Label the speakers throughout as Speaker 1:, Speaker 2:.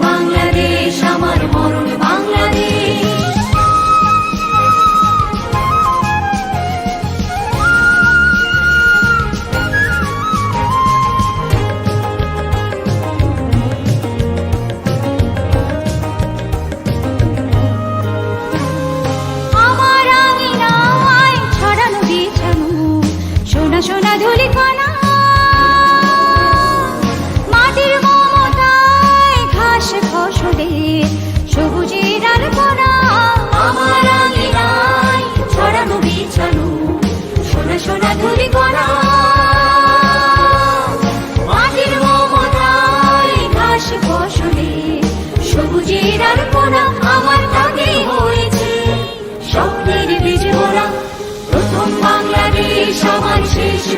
Speaker 1: One.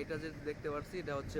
Speaker 2: এটা যে দেখতে পাচ্ছি এটা হচ্ছে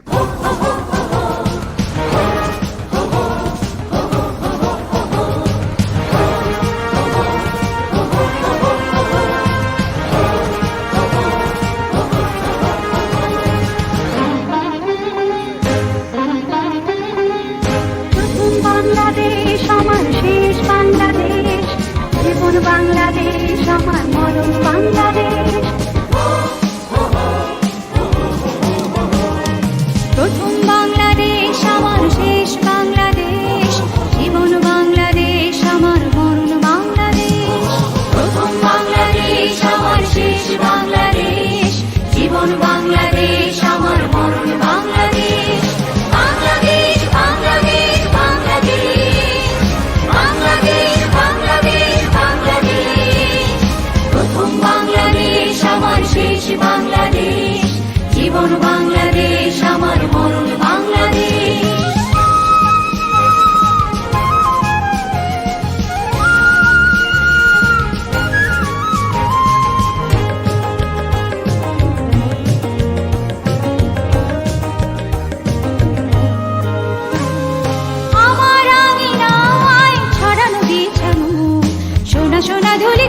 Speaker 1: ধুলি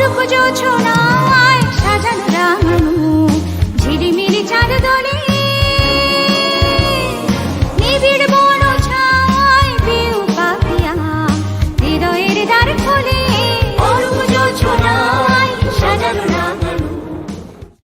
Speaker 1: রূপ যোছনায় সাজানো রাঙানো ঝিরিমিরি চার দোলে